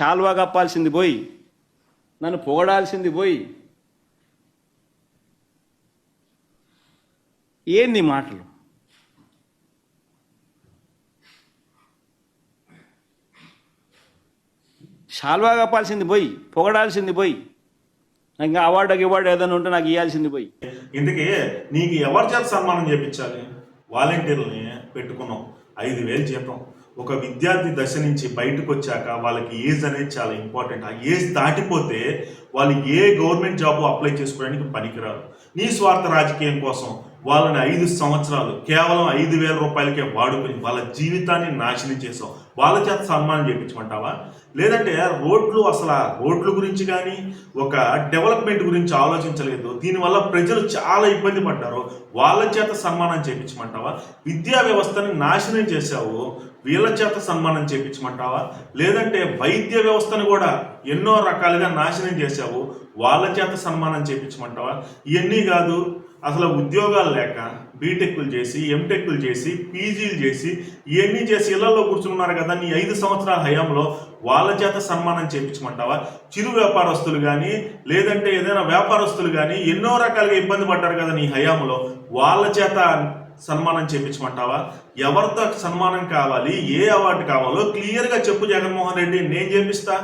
కాలువ కప్పాల్సింది పోయి నన్ను పొగడాల్సింది పోయి. ఏంది మాటలు? శాల్వా కప్పాల్సింది పోయి పొగడాల్సింది పోయి. ఇంకా అవార్డు ఇవార్డు ఏదైనా ఉంటే నాకు ఇవ్వాల్సింది పోయి. ఇందుకే నీకు ఎవరి చేత సన్మానం చేయించాలి వాలంటీర్లని పెట్టుకున్నాం. ఐదు వేలు జీతం ఒక విద్యార్థి దశ నుంచి బయటకు వచ్చాక వాళ్ళకి ఏజ్ అనేది చాలా ఇంపార్టెంట్. ఆ ఏజ్ దాటిపోతే వాళ్ళు ఏ గవర్నమెంట్ జాబ్ అప్లై చేసుకోవడానికి పనికిరారు నీ స్వార్థ రాజకీయం కోసం వాళ్ళని ఐదు సంవత్సరాలు కేవలం ఐదు వేల రూపాయలకే వాడుకొని వాళ్ళ జీవితాన్ని నాశనం చేసావు. వాళ్ళ చేత సన్మానం చేయించమంటావా? లేదంటే రోడ్లు అసలు ఆ రోడ్ల గురించి కానీ ఒక డెవలప్మెంట్ గురించి ఆలోచించలేదు. దీనివల్ల ప్రజలు చాలా ఇబ్బంది పడ్డారు. వాళ్ళ చేత సన్మానం చేయించమంటావా? విద్యా వ్యవస్థని నాశనం చేశావు. వీళ్ళ చేత సన్మానం చేయించమంటావా? లేదంటే వైద్య వ్యవస్థను కూడా ఎన్నో రకాలుగా నాశనం చేశావు. వాళ్ళ చేత సన్మానం చేయించమంటావా? ఇవన్నీ కాదు. అసలు ఉద్యోగాలు లేక బీటెక్లు చేసి ఎంటెక్లు చేసి పీజీలు చేసి ఇవన్నీ చేసి ఇళ్ళలో కూర్చున్నారు కదా నీ ఐదు సంవత్సరాల హయాంలో వాళ్ళ చేత సన్మానం చేయించమంటావా చిరు వ్యాపారస్తులు కానీ లేదంటే ఏదైనా వ్యాపారస్తులు కానీ ఎన్నో రకాలుగా ఇబ్బంది పడ్డారు కదా నీ హయాంలో వాళ్ళ చేత సన్మానం చేయించమంటావా ఎవరితో సన్మానం కావాలి ఏ అవార్డు కావాలో క్లియర్గా చెప్పు జగన్మోహన్ రెడ్డి నేను చేపిస్తా.